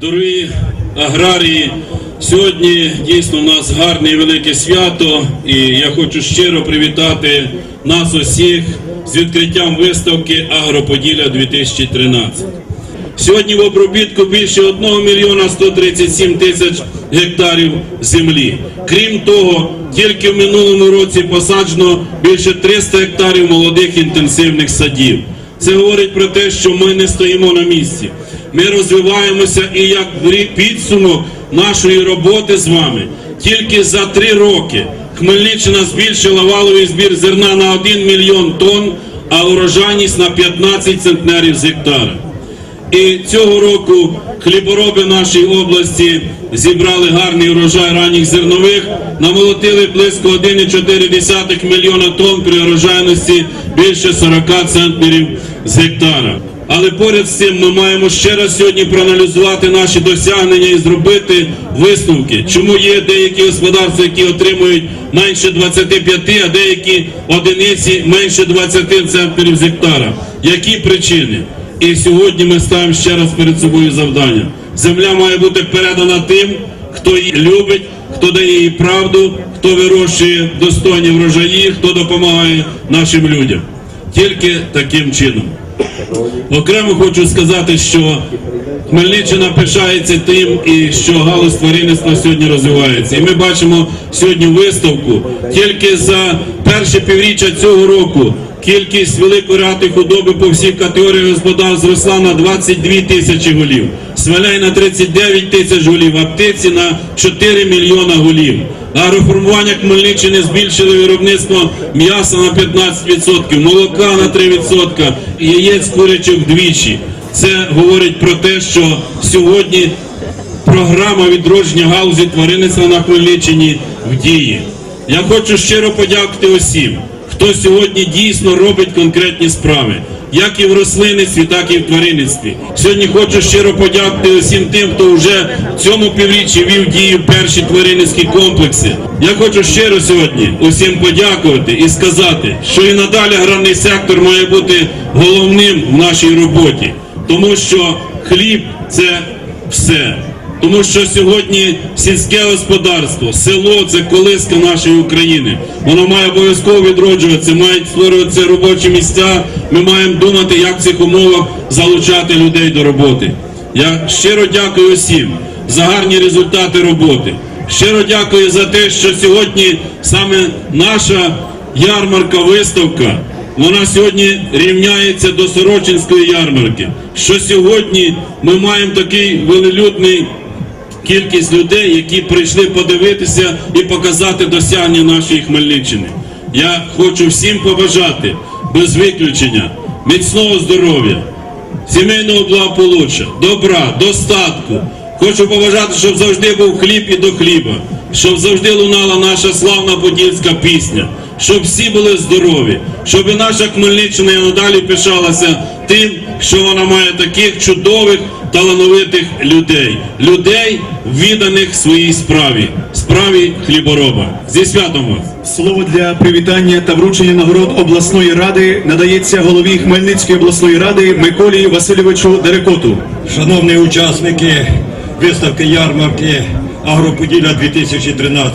Дорогі аграрії, сьогодні дійсно у нас гарне і велике свято, і я хочу щиро привітати нас усіх з відкриттям виставки Агроподілля 2013. Сьогодні в обробітку більше 1 мільйона 137 тисяч гектарів землі. Крім того, тільки в минулому році посаджено більше 300 гектарів молодих інтенсивних садів. Це говорить про те, що ми не стоїмо на місці. Ми розвиваємося і як підсумок нашої роботи з вами тільки за три роки Хмельниччина збільшила валовий збір зерна на 1 мільйон тонн, а урожайність на 15 центнерів з гектара. І цього року хлібороби нашої області зібрали гарний урожай ранніх зернових, намолотили близько 1,4 мільйона тонн при урожайності більше 40 центнерів з гектара. Але поряд з цим ми маємо ще раз сьогодні проаналізувати наші досягнення і зробити висновки, чому є деякі господарства, які отримують менше 25, а деякі одиниці менше 20 центнерів з гектара. Які причини? І сьогодні ми ставимо ще раз перед собою завдання. Земля має бути передана тим, хто її любить, хто дає їй правду, хто вирощує достойні врожаї, хто допомагає нашим людям. Тільки таким чином. Окремо хочу сказати, що Хмельниччина пишається тим, і що галузь тваринництва сьогодні розвивається. І ми бачимо сьогодні виставку. Тільки за перше півріччя цього року кількість великої рати худоби по всіх категоріях господарств зросла на 22 тисячі голів, свиней на 39 тисяч голів, а птиці на 4 мільйона голів. Агроформування Хмельниччини збільшили виробництво м'яса на 15%, молока на 3%, яєць курячих вдвічі. Це говорить про те, що сьогодні програма відродження галузі тваринництва на Хмельниччині в дії. Я хочу щиро подякувати усім, хто сьогодні дійсно робить конкретні справи, як і в рослинництві, так і в тваринництві. Сьогодні хочу щиро подякувати усім тим, хто вже в цьому півріччі вів дію перші тваринницькі комплекси. Я хочу щиро сьогодні усім подякувати і сказати, що і надалі аграрний сектор має бути головним в нашій роботі, тому що хліб це все. Тому що сьогодні сільське господарство, село це колиска нашої України. Воно має обов'язково відроджуватися, мають створюватися робочі місця. Ми маємо думати, як в цих умовах залучати людей до роботи. Я щиро дякую усім за гарні результати роботи. Щиро дякую за те, що сьогодні саме наша ярмарка, виставка. Вона сьогодні рівняється до Сорочинської ярмарки. Що сьогодні ми маємо такий велелюдний кількість людей, які прийшли подивитися і показати досягнення нашої Хмельниччини. Я хочу всім побажати без виключення міцного здоров'я, сімейного благополуччя, добра, достатку. Хочу побажати, щоб завжди був хліб і до хліба, щоб завжди лунала наша славна подільська пісня, щоб всі були здорові, щоб і наша Хмельниччина і надалі пишалася тим, що вона має таких чудових, талановитих людей, людей, відданих своїй справі, справі хлібороба. Зі святом вас! Слово для привітання та вручення нагород обласної ради надається голові Хмельницької обласної ради Миколі Васильовичу Дерекоту. Шановні учасники виставки ярмарки Агроподілля 2013.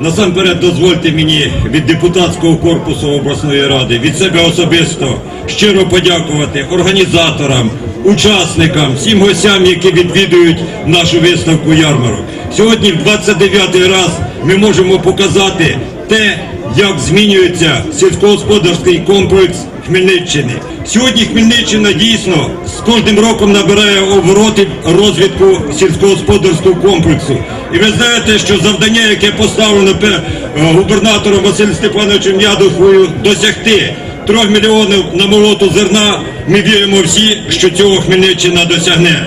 Насамперед дозвольте мені від депутатського корпусу обласної ради, від себе особисто щиро подякувати організаторам, учасникам, всім гостям, які відвідують нашу виставку ярмарок. Сьогодні в 29-й раз ми можемо показати те, як змінюється сільськогосподарський комплекс Хмельниччини. Сьогодні Хмельниччина дійсно з кожним роком набирає обороти розвитку сільськогосподарського комплексу. І ви знаєте, що завдання, яке поставлено е, губернатором Василем Степановичем Ядухою, досягти трьох мільйонів на молоту зерна, ми віримо всі, що цього Хмельниччина досягне.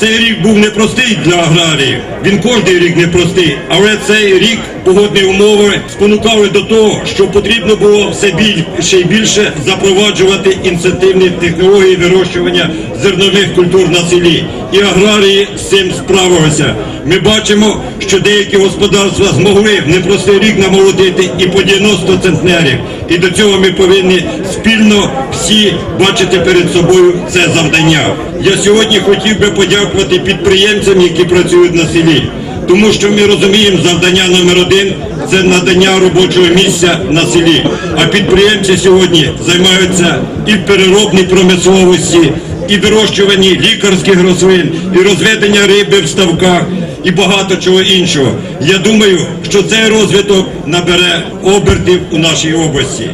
Цей рік був непростий для аграріїв. Він кожний рік непростий, але цей рік погодні умови спонукали до того, що потрібно було все більше і більше запроваджувати інцентивні технології вирощування зернових культур на селі. І аграрії з цим справилися. Ми бачимо, що деякі господарства змогли в непростий рік намолотити і по 90 центнерів. І до цього ми повинні спільно всі бачити перед собою це завдання. я сьогодні хотів би подякувати підприємцям, які працюють на селі. Тому що ми розуміємо, завдання номер один це надання робочого місця на селі. А підприємці сьогодні займаються і в переробній промисловості, і вирощуванні лікарських рослин, і розведення риби в ставках, і багато чого іншого. Я думаю, що цей розвиток набере обертів у нашій області.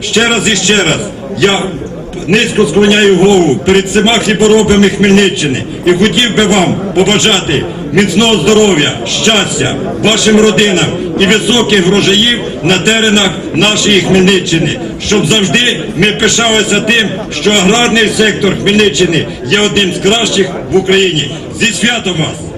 Ще раз і ще раз я низько склоняю голову перед всіма хліборобами Хмельниччини і хотів би вам побажати міцного здоров'я, щастя вашим родинам і високих врожаїв на теренах нашої Хмельниччини, щоб завжди ми пишалися тим, що аграрний сектор Хмельниччини є одним з кращих в Україні. Зі святом вас!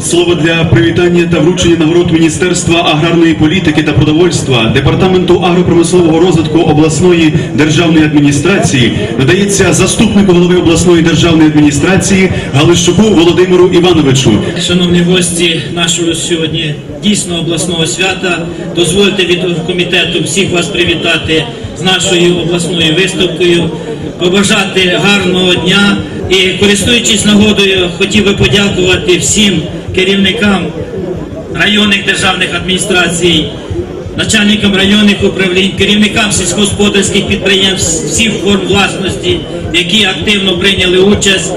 Слово для привітання та вручення нагород Міністерства аграрної політики та продовольства Департаменту агропромислового розвитку обласної державної адміністрації надається заступнику голови обласної державної адміністрації Галищуку Володимиру Івановичу. Шановні гості нашого сьогодні дійсно обласного свята, дозвольте від комітету всіх вас привітати з нашою обласною виставкою, побажати гарного дня і користуючись нагодою, хотів би подякувати всім керівникам районних державних адміністрацій, начальникам районних управлінь, керівникам сільськогосподарських підприємств всіх форм власності, які активно прийняли участь,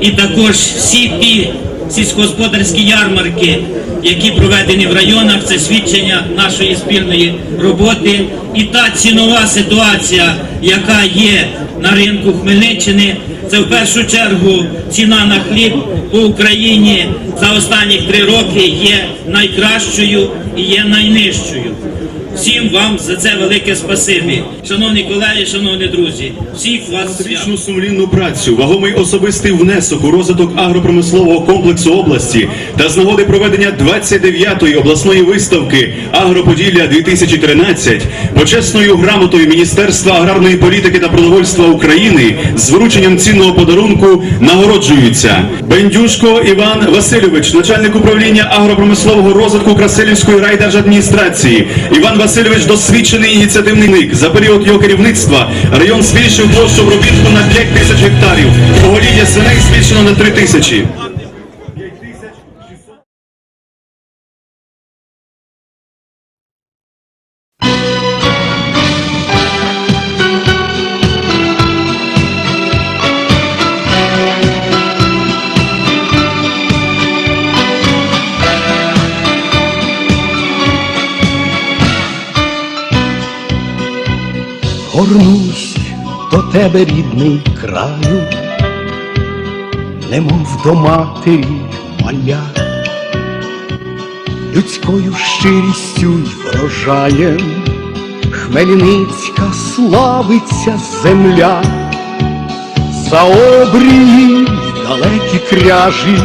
і також всі ті сільськогосподарські ярмарки, які проведені в районах, це свідчення нашої спільної роботи. І та цінова ситуація, яка є на ринку Хмельниччини, це в першу чергу ціна на хліб по Україні за останні три роки є найкращою і є найнижчою. Всім вам за це велике спасибі. Шановні колеги, шановні друзі, всіх вас свят. Сумлінну працю, вагомий особистий внесок у розвиток агропромислового комплексу області та з нагоди проведення 29-ї обласної виставки Агроподілля 2013 почесною грамотою Міністерства аграрної політики та продовольства України з врученням цінного подарунку нагороджуються Бендюшко Іван Васильович, начальник управління агропромислового розвитку Красилівської райдержадміністрації. Іван Васильович досвідчений ініціативний ник. За період його керівництва район збільшив площу обробітку на 5 тисяч гектарів. Поголів'я свиней збільшено на 3 тисячі. Горнусь до тебе, рідний краю, немов до матері маля, людською щирістю й врожаєм, Хмельницька славиться земля, за обрії далекі кряжі,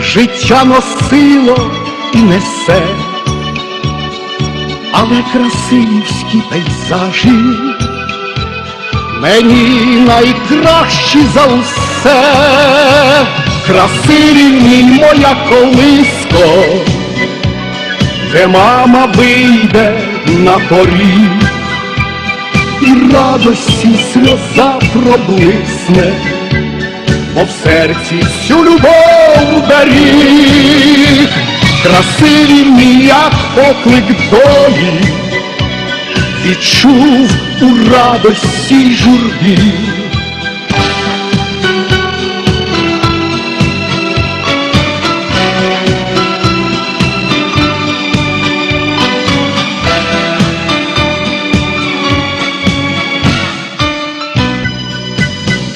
життя носило і несе але красивські пейзажі мені найкращі за усе, красиві мій моя колиско, де мама вийде на поріг, і радості сльоза проблисне, бо в серці всю любов беріг красиві мій як поклик долі, відчув у радості й журбі.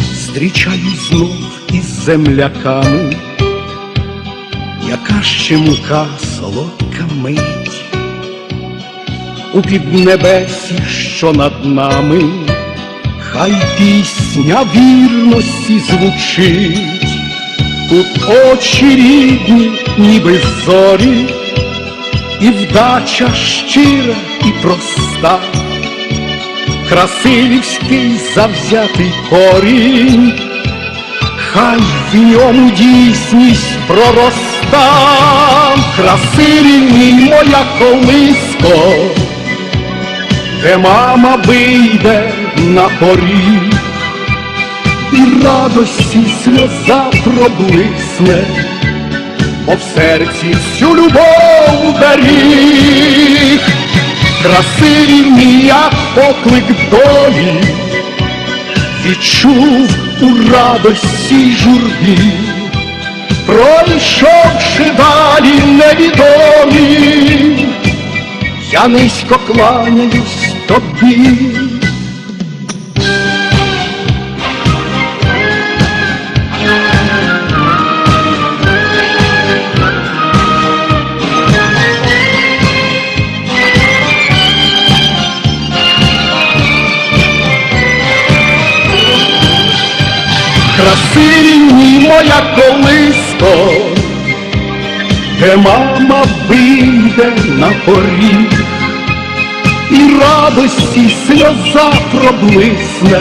Зустрічаюсь знов із земляками ще мука солодка мить? У піднебесі, що над нами, хай пісня вірності звучить, тут очі рідні, ніби зорі, і вдача щира і проста, красивівський завзятий корінь хай в ньому дійсність пророста, красиві мій моя колиско, де мама вийде на поріг, і радості сльоза проблисне, бо в серці всю любов беріг, красивий як поклик долі, відчув у радості журбі, пройшовши далі невідомі, я низько кланяюсь тобі. Де мама вийде на поріг, і радості сльоза проблисне,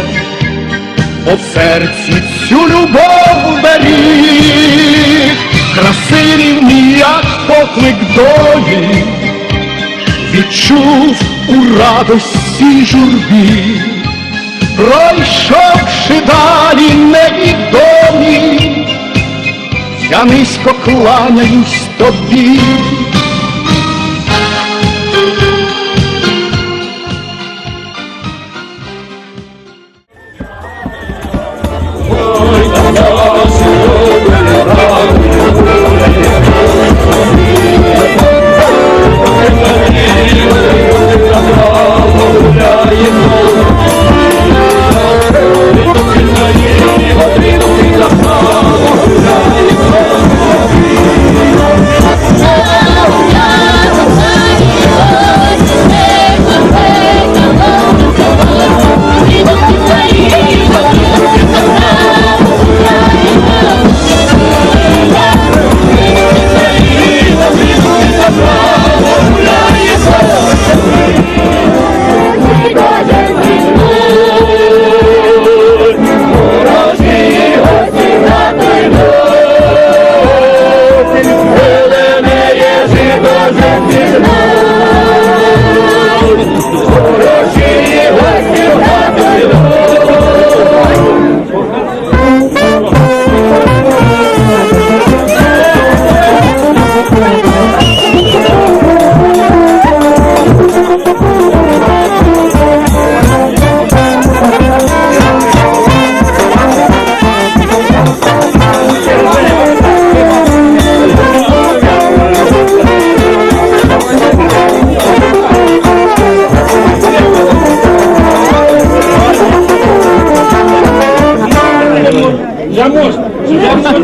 бо серці всю любов беріг, красиві мій, як поклик долі, відчув у радості журбі. Пройшовши далі невідомі, я низько кланяюсь тобі. Я можно. Я можно.